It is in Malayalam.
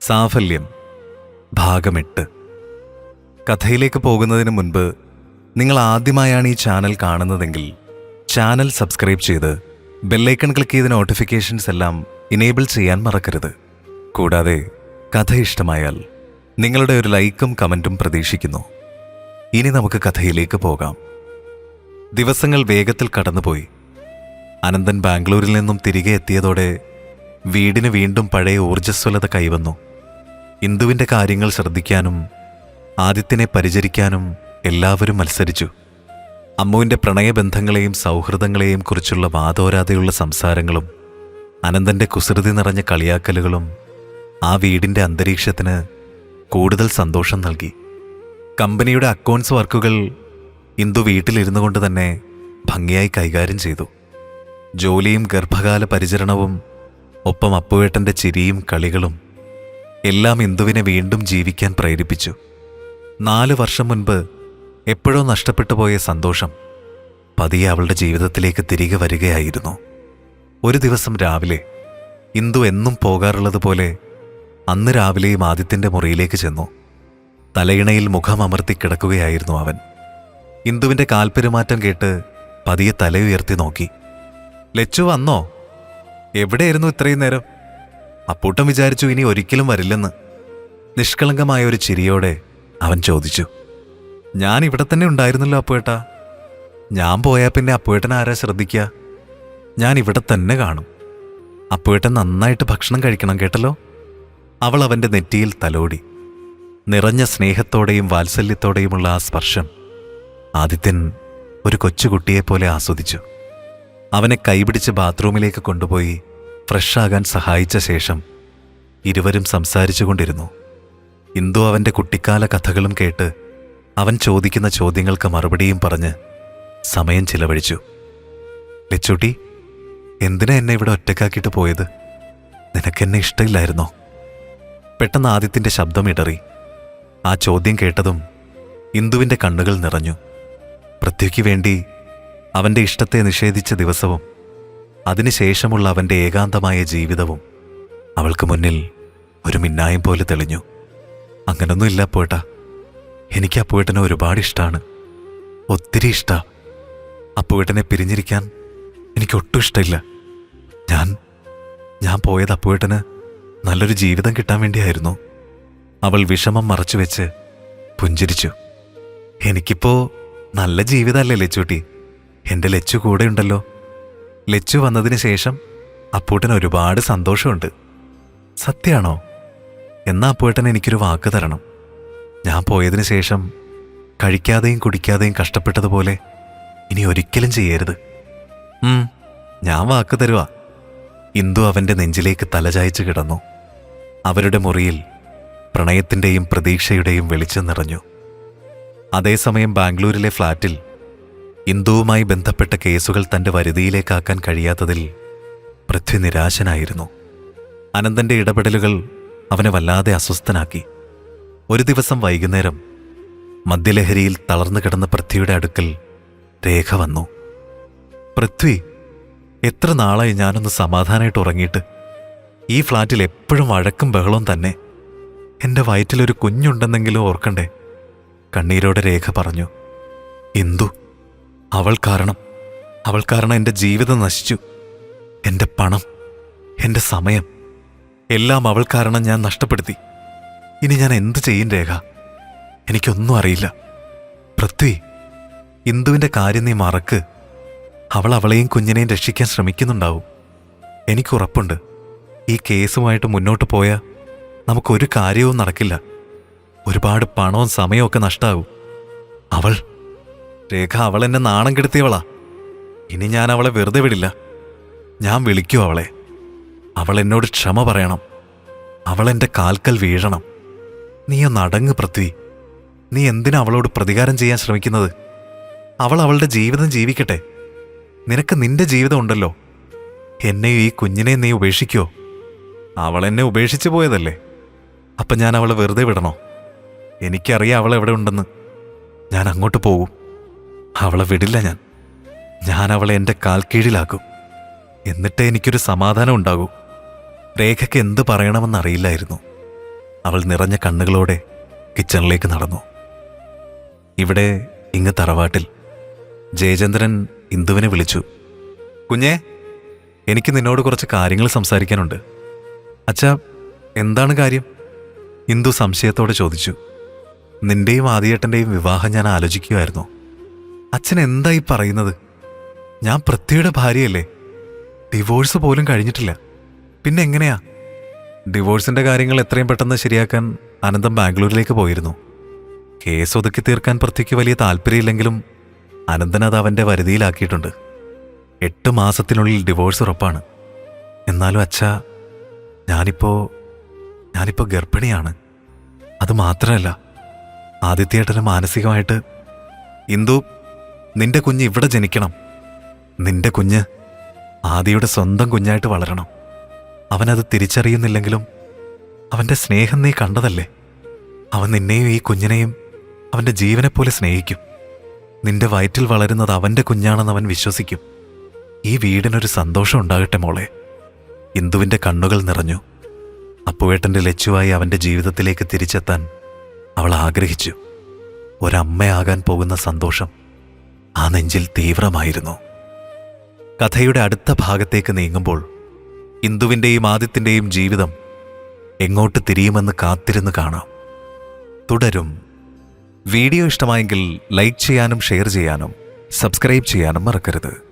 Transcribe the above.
സാഫല്യം. ഭാഗമെട്ട് കഥയിലേക്ക് പോകുന്നതിന് മുൻപ് നിങ്ങൾ ആദ്യമായാണ് ഈ ചാനൽ കാണുന്നതെങ്കിൽ ചാനൽ സബ്സ്ക്രൈബ് ചെയ്ത് ബെല്ലൈക്കൺ ക്ലിക്ക് ചെയ്ത നോട്ടിഫിക്കേഷൻസ് എല്ലാം ഇനേബിൾ ചെയ്യാൻ മറക്കരുത്. കൂടാതെ കഥ ഇഷ്ടമായാൽ നിങ്ങളുടെ ഒരു ലൈക്കും കമന്റും പ്രതീക്ഷിക്കുന്നു. ഇനി നമുക്ക് കഥയിലേക്ക് പോകാം. ദിവസങ്ങൾ വേഗത്തിൽ കടന്നുപോയി. അനന്തൻ ബാംഗ്ലൂരിൽ നിന്നും തിരികെ എത്തിയതോടെ വീടിന് വീണ്ടും പഴയ ഊർജസ്വലത കൈവന്നു. ഇന്ദുവിന്റെ കാര്യങ്ങൾ ശ്രദ്ധിക്കാനും ആദിത്യനെ പരിചരിക്കാനും എല്ലാവരും മത്സരിച്ചു. അമ്മുവിന്റെ പ്രണയബന്ധങ്ങളെയും സൗഹൃദങ്ങളെയും കുറിച്ചുള്ള വാതോരാതെയുള്ള സംസാരങ്ങളും അനന്തന്റെ കുസൃതി നിറഞ്ഞ കളിയാക്കലുകളും ആ വീടിന്റെ അന്തരീക്ഷത്തിന് കൂടുതൽ സന്തോഷം നൽകി. കമ്പനിയുടെ അക്കൗണ്ട്സ് വർക്കുകൾ ഇന്ദു വീട്ടിലിരുന്നു കൊണ്ട് തന്നെ ഭംഗിയായി കൈകാര്യം ചെയ്തു. ജോലിയും ഗർഭകാല പരിചരണവും ഒപ്പം അപ്പുവേട്ടന്റെ ചിരിയും കളികളും എല്ലാം ഇന്ദുവിനെ വീണ്ടും ജീവിക്കാൻ പ്രേരിപ്പിച്ചു. നാല് വർഷം മുൻപ് എപ്പോഴോ നഷ്ടപ്പെട്ടു പോയ സന്തോഷം പതിയെ അവളുടെ ജീവിതത്തിലേക്ക് തിരികെ വരികയായിരുന്നു. ഒരു ദിവസം രാവിലെ ഇന്ദു എന്നും പോകാറുള്ളതുപോലെ അന്ന് രാവിലെയും ആദിത്യന്റെ മുറിയിലേക്ക് ചെന്നു. തലയിണയിൽ മുഖം അമർത്തി കിടക്കുകയായിരുന്നു അവൻ. ഇന്ദുവിന്റെ കാൽപ്പെരുമാറ്റം കേട്ട് പതിയെ തലയുയർത്തി നോക്കി. ലച്ചു വന്നോ? എവിടെയായിരുന്നു ഇത്രയും നേരം? അപ്പൂട്ടം വിചാരിച്ചു ഇനി ഒരിക്കലും വരില്ലെന്ന്. നിഷ്കളങ്കമായ ഒരു ചിരിയോടെ അവൻ ചോദിച്ചു ഞാൻ ഇവിടെ തന്നെ ഉണ്ടായിരുന്നല്ലോ അപ്പുവേട്ടാ? ഞാൻ പോയാൽ പിന്നെ അപ്പുവേട്ടൻ ആരാ ശ്രദ്ധിക്കുക ഞാൻ ഇവിടെ തന്നെ കാണും. അപ്പുവേട്ടൻ നന്നായിട്ട് ഭക്ഷണം കഴിക്കണം കേട്ടല്ലോ? അവൾ അവന്റെ നെറ്റിയിൽ തലോടി. നിറഞ്ഞ സ്നേഹത്തോടെയും വാത്സല്യത്തോടെയുമുള്ള ആ സ്പർശം ആദിത്യൻ ഒരു കൊച്ചുകുട്ടിയെപ്പോലെ ആസ്വദിച്ചു. അവനെ കൈപിടിച്ച് ബാത്റൂമിലേക്ക് കൊണ്ടുപോയി ഫ്രഷാകാൻ സഹായിച്ച ശേഷം ഇരുവരും സംസാരിച്ചു കൊണ്ടിരുന്നു ഇന്ദു അവന്റെ കുട്ടിക്കാല കഥകളും കേട്ട് അവൻ ചോദിക്കുന്ന ചോദ്യങ്ങൾക്ക് മറുപടിയും പറഞ്ഞ് സമയം ചിലവഴിച്ചു. ലച്ചൂട്ടി എന്തിനാ എന്നെ ഇവിടെ ഒറ്റക്കാക്കിയിട്ട് പോയത്? നിനക്കെന്നെ ഇഷ്ടമില്ലായിരുന്നോ? പെട്ടെന്ന് ആദിത്യന്റെ ശബ്ദം ഇടറി. ആ ചോദ്യം കേട്ടതും ഇന്ദുവിന്റെ കണ്ണുകൾ നിറഞ്ഞു. പൃഥ്വിക്ക് വേണ്ടി അവന്റെ ഇഷ്ടത്തെ നിഷേധിച്ച ദിവസവും അതിനുശേഷമുള്ള അവന്റെ ഏകാന്തമായ ജീവിതവും അവൾക്ക് മുന്നിൽ ഒരു മിന്നായം പോലെ തെളിഞ്ഞു. അങ്ങനൊന്നുമില്ല പോട്ട എനിക്ക് അപ്പുവേട്ടനെ ഒരുപാട് ഇഷ്ടമാണ് ഒത്തിരി ഇഷ്ട. അപ്പുവേട്ടനെ പിരിഞ്ഞിരിക്കാൻ എനിക്ക് ഒട്ടും ഇഷ്ടമില്ല. ഞാൻ ഞാൻ പോയത് അപ്പുവേട്ടന് നല്ലൊരു ജീവിതം കിട്ടാൻ വേണ്ടിയായിരുന്നു. അവൾ വിഷമം മറച്ചു വെച്ച് പുഞ്ചിരിച്ചു. എനിക്കിപ്പോ നല്ല ജീവിതമല്ലേ ലച്ചൂട്ടി? എന്റെ ലച്ചു കൂടെ ഉണ്ടല്ലോ ലച്ചു വന്നതിന് ശേഷം അപ്പൂട്ടന് ഒരുപാട് സന്തോഷമുണ്ട്. സത്യാണോ? എന്നാ അപ്പൂട്ടൻ എനിക്കൊരു വാക്ക് തരണം. ഞാൻ പോയതിനു ശേഷം കഴിക്കാതെയും കുടിക്കാതെയും കഷ്ടപ്പെട്ടതുപോലെ ഇനി ഒരിക്കലും ചെയ്യരുത്. ഞാൻ വാക്ക് തരുവാ. ഇന്ദു അവന്റെ നെഞ്ചിലേക്ക് തലചായ്ച്ചു കിടന്നു. അവരുടെ മുറിയിൽ പ്രണയത്തിന്റെയും പ്രതീക്ഷയുടെയും വെളിച്ചം നിറഞ്ഞു. അതേസമയം ബാംഗ്ലൂരിലെ ഫ്ളാറ്റിൽ ഇന്ദുവുമായി ബന്ധപ്പെട്ട കേസുകൾ തന്റെ വരുതിയിലേക്കാക്കാൻ കഴിയാത്തതിൽ പൃഥ്വി നിരാശനായിരുന്നു അനന്തന്റെ ഇടപെടലുകൾ അവനെ വല്ലാതെ അസ്വസ്ഥനാക്കി. ഒരു ദിവസം വൈകുന്നേരം മദ്യലഹരിയിൽ തളർന്നു കിടന്ന പൃഥ്വിയുടെ അടുക്കൽ രേഖ വന്നു. പൃഥ്വി എത്ര നാളായി ഞാനൊന്ന് സമാധാനമായിട്ട് ഉറങ്ങിയിട്ട്? ഈ ഫ്ലാറ്റിൽ എപ്പോഴും വഴക്കും ബഹളവും തന്നെ. എന്റെ വയറ്റിലൊരു കുഞ്ഞുണ്ടെന്നെങ്കിലും ഓർക്കണ്ടേ? കണ്ണീരോടെ രേഖ പറഞ്ഞു. ഇന്ദു അവൾ കാരണം അവൾ കാരണം എന്റെ ജീവിതം നശിച്ചു. എന്റെ പണം എന്റെ സമയം എല്ലാം അവൾ കാരണം ഞാൻ നഷ്ടപ്പെടുത്തി. ഇനി ഞാൻ എന്ത് ചെയ്യും രേഖ? എനിക്കൊന്നും അറിയില്ല. പൃഥ്വി ഇന്ദുവിന്റെ കാര്യം നീ മറക്ക്. അവൾ അവളെയും കുഞ്ഞിനെയും രക്ഷിക്കാൻ ശ്രമിക്കുന്നുണ്ടാവും. എനിക്കുറപ്പുണ്ട് ഈ കേസുമായിട്ട് മുന്നോട്ട് പോയാൽ നമുക്കൊരു കാര്യവും നടക്കില്ല. ഒരുപാട് പണവും സമയവും ഒക്കെ നഷ്ടാവും. അവൾ രേഖ അവൾ എന്നെ നാണം കെടുത്തിയവളാ. ഇനി ഞാൻ അവളെ വെറുതെ വിടില്ല. ഞാൻ വിളിക്കൂ അവളെ. അവൾ എന്നോട് ക്ഷമ പറയണം. അവൾ എന്റെ കാൽക്കൽ വീഴണം. നീ ഒന്ന് അടങ്ങ് പൃഥ്വി നീ എന്തിനാ അവളോട് പ്രതികാരം ചെയ്യാൻ ശ്രമിക്കുന്നത്? അവൾ അവളുടെ ജീവിതം ജീവിക്കട്ടെ. നിനക്ക് നിന്റെ ജീവിതം ഉണ്ടല്ലോ. എന്നെയും ഈ കുഞ്ഞിനെ നീ ഉപേക്ഷിക്കോ? അവൾ എന്നെ ഉപേക്ഷിച്ചു പോയതല്ലേ? അപ്പം ഞാൻ അവളെ വെറുതെ വിടണോ? എനിക്കറിയാം അവൾ എവിടെ ഉണ്ടെന്ന്. ഞാൻ അങ്ങോട്ട് പോകും അവളെ വിടില്ല ഞാൻ. ഞാൻ അവളെ എന്റെ കാൽ കീഴിലാക്കും. എന്നിട്ടേ എനിക്കൊരു സമാധാനം ഉണ്ടാകൂ. രേഖയ്ക്ക് എന്ത് പറയണമെന്നറിയില്ലായിരുന്നു അവൾ നിറഞ്ഞ കണ്ണുകളോടെ കിച്ചണിലേക്ക് നടന്നു. ഇവിടെ ഇങ്ങ് തറവാട്ടിൽ. ജയചന്ദ്രൻ ഇന്ദുവിനെ വിളിച്ചു. കുഞ്ഞേ എനിക്ക് നിന്നോട് കുറച്ച് കാര്യങ്ങൾ സംസാരിക്കാനുണ്ട്. അച്ഛാ എന്താണ് കാര്യം? ഇന്ദു സംശയത്തോടെ ചോദിച്ചു. നിന്റെയും ആദിയേട്ടന്റെയും വിവാഹം ഞാൻ ആലോചിക്കുമായിരുന്നു അച്ഛൻ എന്തായി പറയുന്നത്? ഞാൻ പൃഥ്വിയുടെ ഭാര്യയല്ലേ? ഡിവോഴ്സ് പോലും കഴിഞ്ഞിട്ടില്ല. പിന്നെ എങ്ങനെയാ? ഡിവോഴ്സിന്റെ കാര്യങ്ങൾ എത്രയും പെട്ടെന്ന് ശരിയാക്കാൻ അനന്തം ബാംഗ്ലൂരിലേക്ക് പോയിരുന്നു. കേസ് ഒതുക്കി തീർക്കാൻ പൃഥ്വിക്ക് വലിയ താല്പര്യമില്ലെങ്കിലും അനന്തൻ അത് അവന്റെ വരുതിയിലാക്കിയിട്ടുണ്ട്. എട്ട് മാസത്തിനുള്ളിൽ ഡിവോഴ്സ് ഉറപ്പാണ്. എന്നാലും അച്ഛ ഞാനിപ്പോ ഞാനിപ്പോ ഗർഭിണിയാണ്. അത് മാത്രമല്ല ആദിത്യേട്ടന് മാനസികമായിട്ട് ഇന്ദു നിന്റെ കുഞ്ഞ് ഇവിടെ ജനിക്കണം. നിന്റെ കുഞ്ഞ് ആദിയുടെ സ്വന്തം കുഞ്ഞായിട്ട് വളരണം. അവനത് തിരിച്ചറിയുന്നില്ലെങ്കിലും അവന്റെ സ്നേഹം നീ കണ്ടതല്ലേ? അവൻ നിന്നെയും ഈ കുഞ്ഞിനെയും അവന്റെ ജീവനെപ്പോലെ പോലെ സ്നേഹിക്കും. നിന്റെ വയറ്റിൽ വളരുന്നത് അവന്റെ കുഞ്ഞാണെന്ന് അവൻ വിശ്വസിക്കും. ഈ വീടിനൊരു സന്തോഷം ഉണ്ടാകട്ടെ മോളെ. ഇന്ദുവിന്റെ കണ്ണുകൾ നിറഞ്ഞു. അപ്പുവേട്ടന്റെ ലച്ചുവായി അവന്റെ ജീവിതത്തിലേക്ക് തിരിച്ചെത്താൻ അവൾ ആഗ്രഹിച്ചു. ഒരമ്മയാകാൻ പോകുന്ന സന്തോഷം ആ നെഞ്ചിൽ തീവ്രമായിരുന്നു. കഥയുടെ അടുത്ത ഭാഗത്തേക്ക് നീങ്ങുമ്പോൾ ഇന്ദുവിന്റെയും ആദിത്യന്റെയും ജീവിതം എങ്ങോട്ട് തിരിയുമെന്ന് കാത്തിരുന്ന് കാണാം. തുടരും. വീഡിയോ ഇഷ്ടമായെങ്കിൽ ലൈക്ക് ചെയ്യാനും ഷെയർ ചെയ്യാനും സബ്സ്ക്രൈബ് ചെയ്യാനും മറക്കരുത്.